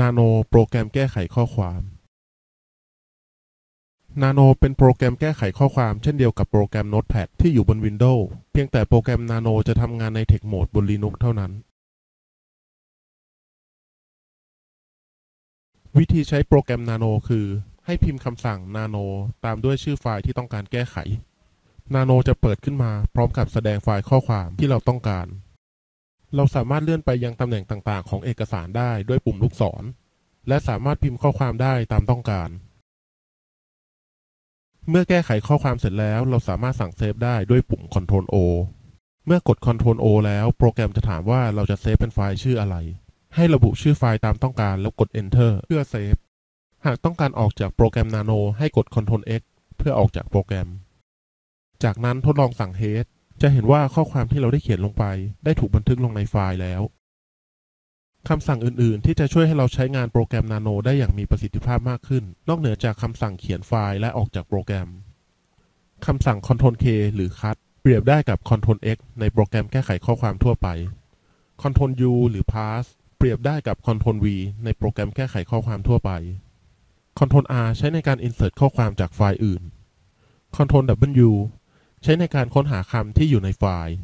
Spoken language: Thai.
Nano โปรแกรมแก้ไขข้อความ Nano เป็นโปรแกรมแก้ไขข้อความเช่นเดียวกับโปรแกรม Notepad ที่อยู่บน Windows เพียงแต่โปรแกรม Nano จะทำงานใน Text Mode บน Linux เท่านั้น วิธีใช้โปรแกรม Nano คือ ให้พิมพ์คำสั่ง Nano ตามด้วยชื่อไฟล์ที่ต้องการแก้ไข Nano จะเปิดขึ้นมาพร้อมกับแสดงไฟล์ข้อความที่เราต้องการ เราสามารถเลื่อนไปยังตำแหน่งต่างๆ ของเอกสารได้ด้วยปุ่มลูกศร และสามารถพิมพ์ข้อความได้ตามต้องการ เมื่อแก้ไขข้อความเสร็จแล้ว เราสามารถสั่งเซฟได้ด้วยปุ่ม Ctrl O เมื่อกด Ctrl O แล้วโปรแกรมจะถามว่าเราจะเซฟเป็นไฟล์ชื่ออะไร ให้ระบุชื่อไฟล์ตามต้องการแล้วกด Enter เพื่อเซฟ หากต้องการออกจากโปรแกรม Nano ให้กด Ctrl X เพื่อออกจากโปรแกรม จากนั้นทดลองสั่ง Head จะเห็นว่าข้อความที่เราได้เขียนลงไป ได้ถูกบันทึกลงในไฟล์แล้วคำสั่งอื่น ๆ ที่จะช่วยให้เราใช้งานโปรแกรม Nano ได้อย่างมีประสิทธิภาพมากขึ้น นอกเหนือจากคำสั่งเขียนไฟล์และออกจากโปรแกรมคำสั่ง Ctrl K หรือ Cut เปรียบได้กับ Ctrl X ในโปรแกรมแก้ไขข้อความทั่วไป Ctrl U หรือ Pass เปรียบได้กับ Ctrl V ในโปรแกรมแก้ไขข้อความทั่วไป Ctrl R ใช้ในการ insert ข้อความจากไฟล์อื่น Ctrl W ใช้ในการค้นหาคำที่อยู่ในไฟล์